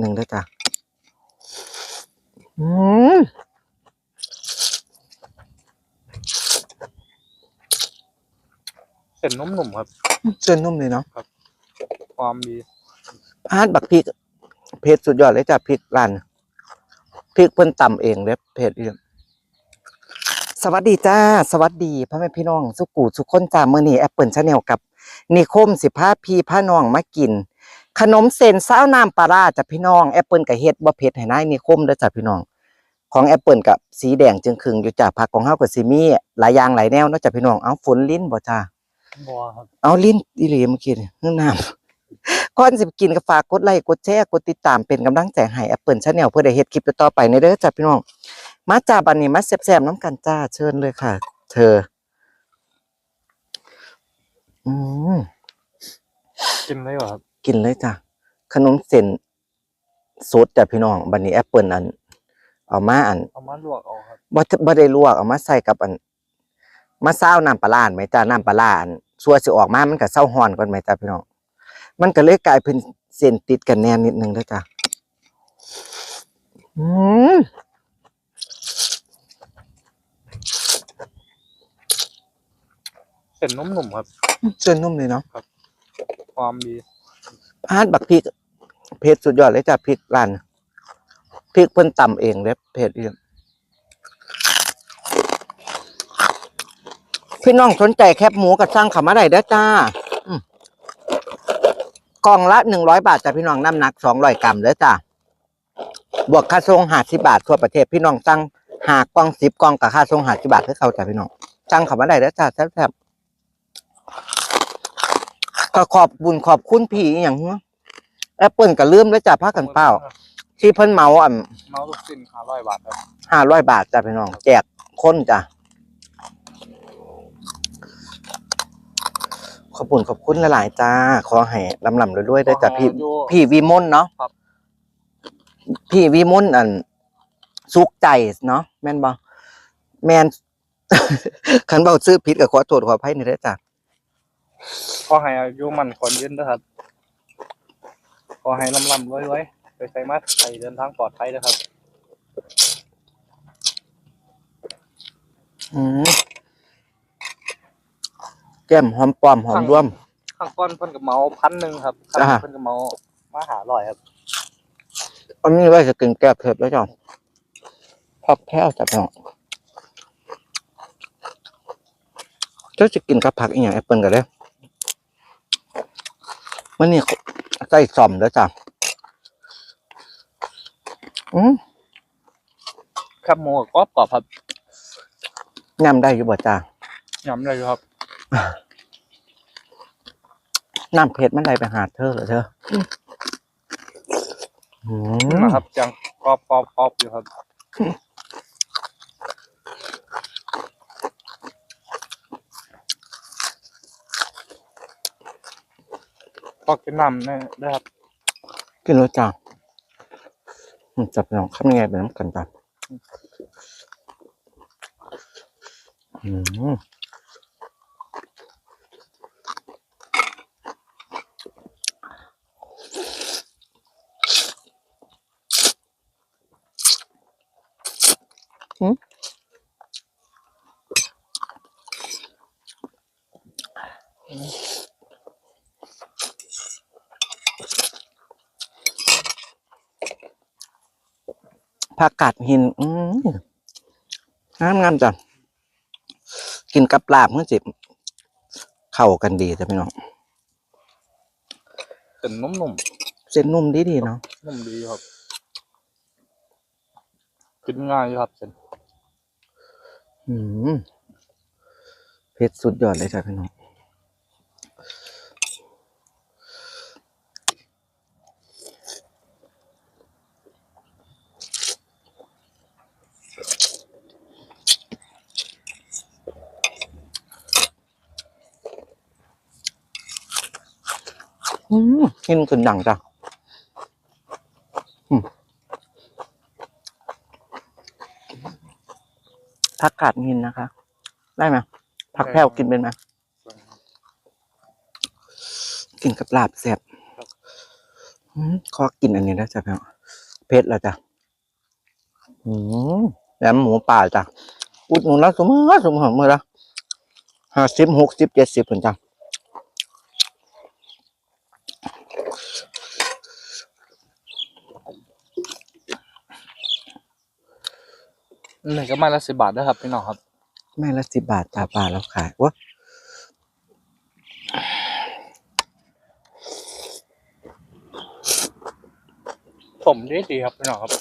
หนึ่งด้วยจ้ะอืมเส้นนุ่มๆครับเส้นนุ่มเลยเนาะความดีพาดบักพริกเผ็ดสุดยอดเลยจ้ะพริกร้านพริกเพิ่นตำเองเด้เผ็ดเองสวัสดีจ้า สวัสดีพ่อแม่พี่น้อง สุกูสุกคนจ้ามื้อนี้แอปเปิลชาแนลกับนิคมสิพาพี่พาน้องมากิน ขนมเส้นซาวน้ำปลาร้าจ้ะพี่น้องแอปเปิลก็เฮ็ดบ่เผ็ดให้นายนิคมเด้อจ้ะพี่น้อง ของแอปเปิลกับสีแดงจึงครึงอยู่จ้ะผักของเฮาก็สิมีหลายอย่างหลายแนวเนาะจ้ะพี่น้องเอาฝนลิ้นบ่จ้าบัวครับเอาลิ้นอีหลีเมื่อกี้นี่นึ่งน้ำก่อนสิไปกินก็ฝากกดไลค์กดแชร์กดติดตามเป็นกำลังใจให้ Apple Channel เพื่อได้เฮ็ดคลิปต่อๆไปในเด้อจ้าพี่น้องมาจ้าบัดนี้มาแซ่บๆน้ำกันจ้าเชิญเลยค่ะ เธอ อืม กินได้เหรอครับ กินเลยจ้ะขนมเส้นสดจ้ะพี่น้องบัดนี้ Apple อัน เอามาอันเอามาลวกเอาครับบ่ทบ่ได้ลวกเอามาใส่กับอันมาซาวน้ำปลาร้าไหมจ้าน้ำปลาร้าอันสัวสิออกมามันก็เซาฮ้อนก่อนไหมจ้าพี่น้องมันก็เลยกลายเป็นเส้นติดกันแน่นิดนึงเด้อจ้าอืมเส้นนุ่มๆครับเส้นนุ่มเลยเนาะความดี พาดบักพริกเผ็ดสุดยอดเลยจ้าพริกร้านพริกเพิ่นตำเองเด้เผ็ดเองพี่น้องสนใจแคบหมูกับสั่งขามาได้ด้จ้ากล่องละหนึ่งร้อยบาทจ้ะพี่น้องน้ำหนักสองร้อยกรัมเด้จ้าบวกค่าส่งหาสิบบาททั่วประเทศพี่น้องสั่งหากล่องสิบกล่องกับค่าส่งหาสิบบาทคือเขาจ้ะพี่น้องสั่งขามาได้ด้จ้าแซ่บๆ ก็ขอบบุญขอบคุณพี่อหย่างเงี้ยแอปเปิลก็ลืมแล้วจ้าพักกันเปล่า ที่เพิ่นเมาอะเมาลูกชิ้นห้าร้อยบาทครับห้าร้อยบาทจ้ะพี่น้อง แจกคนจ้ะขอบคุณขอบคุณหลายๆจ้า ขอให้ลำลำรวยๆด้วยจ้ะพี่อยู่ พี่วิมลเนาะครับ พี่วิมลอันสุขใจเนาะแม่นบ่แม่นคันเบาซื้อผิดก็ขอโทษขออภัยนี่เด้อจ้ะ ขอให้อายุมันคนยืนนะครับขอให้ลำลำรวยๆไปใส่มาไทยเดินทางปลอดภัยนะครับอืมแก้มหอมปลอมหอมร่วม ข้างก้อนเพิ่นกับเมาพันหนึ่งครับข้างจ้าเพิ่นกับเมามาหาร้อยครับอันนี้ไว้จะกินแก้เผ็ดแล้วจ้ะผักแพ้วจ้ะพี่น้องเจ้าจะกินกับผักอีกอย่างแอปเปิลกันเลย มันนี่ใส่ซอมแล้วจ้ะอืมครับหมูกับกรอบกรอบครับยำได้อยู่บ่จ้ายำเลยครับน้ำเผ็ดมันได้ไปหาเธอเหรอเธออืมนะครับยังกรอบกรอบกรอบอยู่ครับ ก็กินน้ำเนี่ยได้ครับกินแล้วจ้าอืมจับน้องข้ามยังไงเป็นน้ำกันจ้ะอืม ผักกาดหิน อืมงามงามจ้ะกินกับลาบเมื่อจิบเข้ากันดีจ้ะพี่น้องเป็นนุ่มเส้นนุ่มดีดีๆเนาะๆนุ่มดีครับกินง่ายอยู่ครับเส้นอืมเผ็ดสุดยอดเลยจ้ะพี่น้อง กินจนดังจ้ะอืมผักกาดหินนะคะ ได้ไหมผักแพรวกินเป็นไหมกินกับลาบแซ่บอือืมขอกินอันนี้นะจ๊ะพี่น้องเผ็ดแล้วจ้ะอืมแหนมหมูป่าจ้ะอุดหนุนแล้วสมมติสมมติเมื่อละห้าสิบหกสิบเจ็ดสิบผนจ้ะ นี่ก็ไมาละสิบบาทนะครับพี่น้องครับแม่ละสิบบาทจ้าป่าแล้วขายวะผมดีดีครับพี่น้องครับ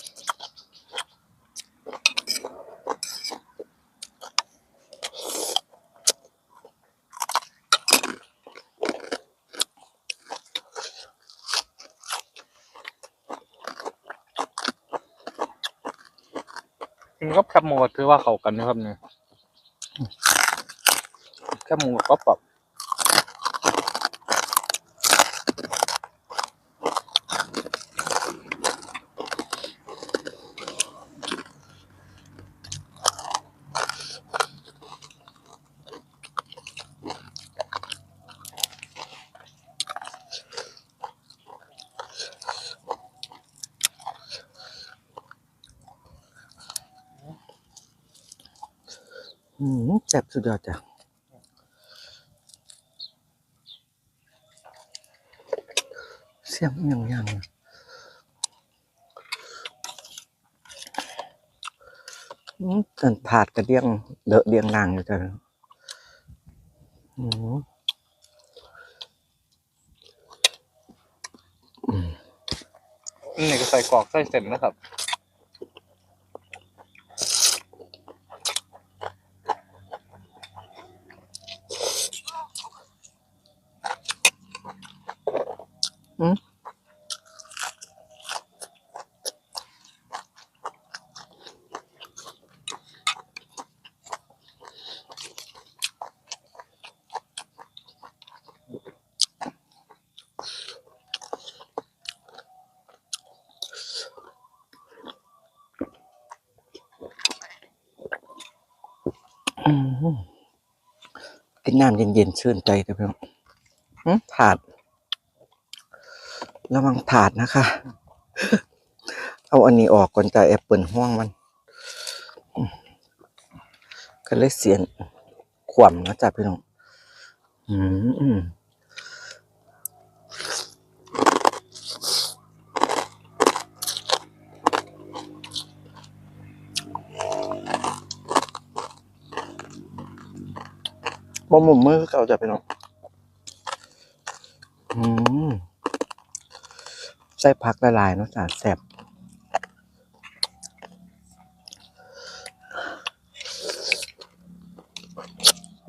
กินก็แคบหมูถือว่าเข้ากันนะครับเนี่ยแคบหมูก็ปรับ อืมแซ่บสุดยอดจ้ะเสียงยังยังตันถาดกระเดียงเดอะเดียงนางอยู่จ้ะอืมนี่ก็ใส่กรอกใส่เส้นนะครับ กินน้ำเย็นๆชื่นใจจ้ะพี่น้องอืมถาด ระวังถาดนะคะ เอาอันนี้ออกก่อนจะแอปเปิลห้องมันก็เลยเสียนขวมนะจ๊ะพี่น้องอืมบ่หมุมมือเก่าจะพี่น้อง อืมใส่ผักละลายเนาะจ้ะแซ่บ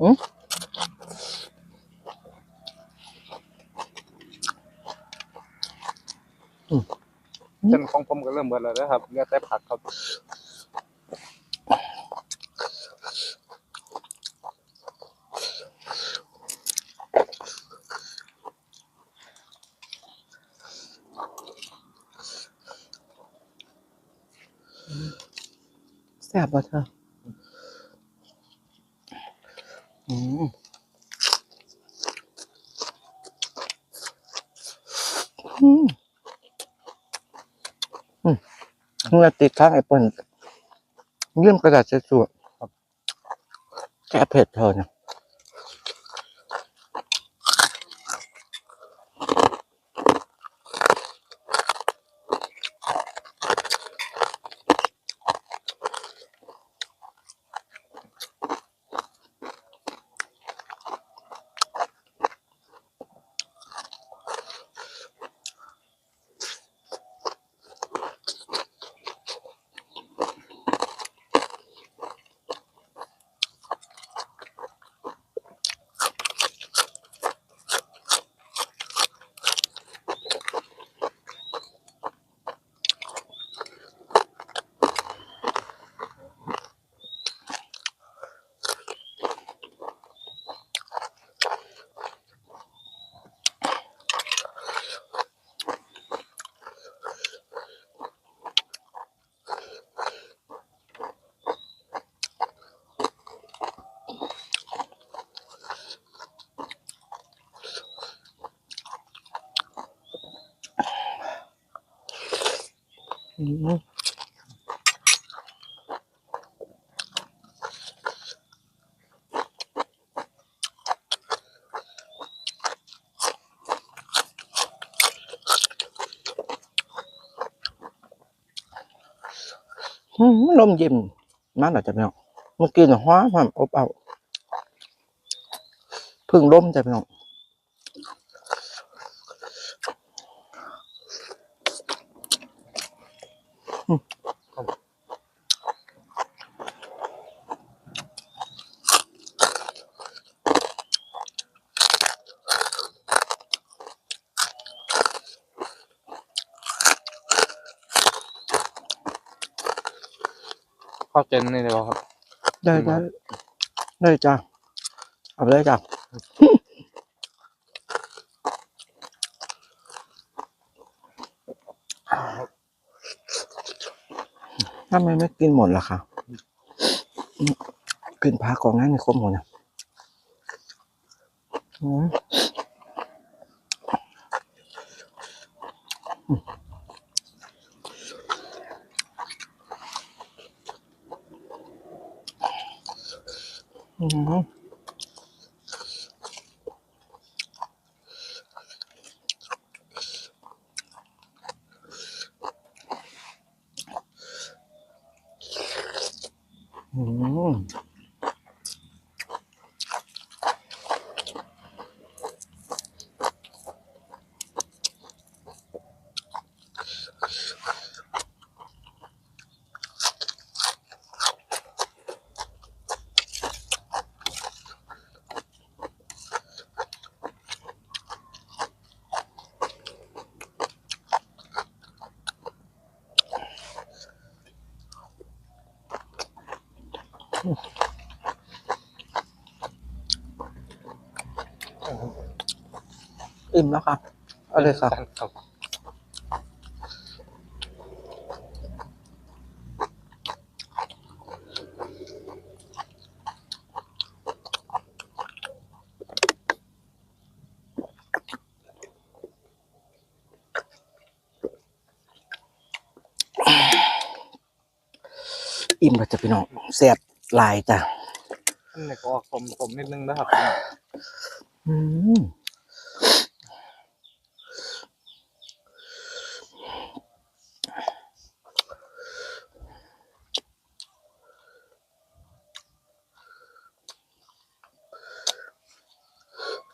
อืมเส้นของผมก็เริ่มเบิดแล้วนะครับเหลือแต่ผักครับ แซ่บป่ะเธออืมอืมอืมเมื่อติดข้างไอ้เปิ้ลเยื่อมกระดาษเช็ดตัวครับแก้เผ็ดเธอเนี่ย ลมเย็นมากหน่อยจ้ะพี่น้องเมื่อกี้หน่ะฮ้าความอบเอาวพึ่งลมจ้ะพี่น้องาวเจนนี่เลยวะครับ ได้ได้ได้จ้ะเอาไปเลยจ้ะทำไมไม่กินหมดล่ะคะอืมกินผักของง่ายในครบหมดเนี่ยอืม อืม อืมอิ่มแล้วค่ะเอาเลยค่ะครับอิ่มแล้วจ้ะพี่น้องแซ่บห ลายจ้ะอันนี้ก็ออกผมผมนิดนึงนะครับอืม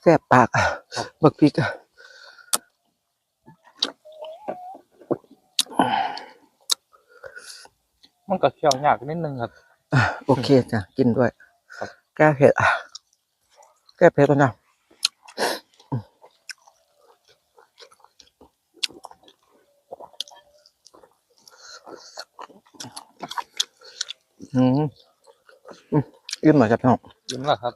แซ่บปากอะบักพริกอะมันก็เคี่ยวยากนิดนึงครับ อะโอเคจ้ะกินด้วยครับแก้เผ็ดอะแก้เผ็ดก่อนนะอืมอืมอิ่มเหมือนกับพี่น้องยิ้มแล้วครับ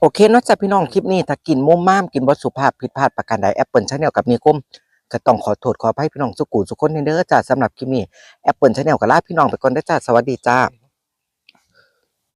โอเคเนอกจากพี่น้องคลิปนี้ ถ้ากินมุมม่ามกินวัตสุภาพผิดพลาดประการใดแอปเปิลชาแนลกับนีก้ม ก็ต้องขอโทษขออภัยพี่น้องสุกูสุกคนในเด้อจ้าสำหรับคลิปนี้แอปเปิลชาแนลกับลาพี่น้องไปก่อนได้อจ้าสวัสดีจ้า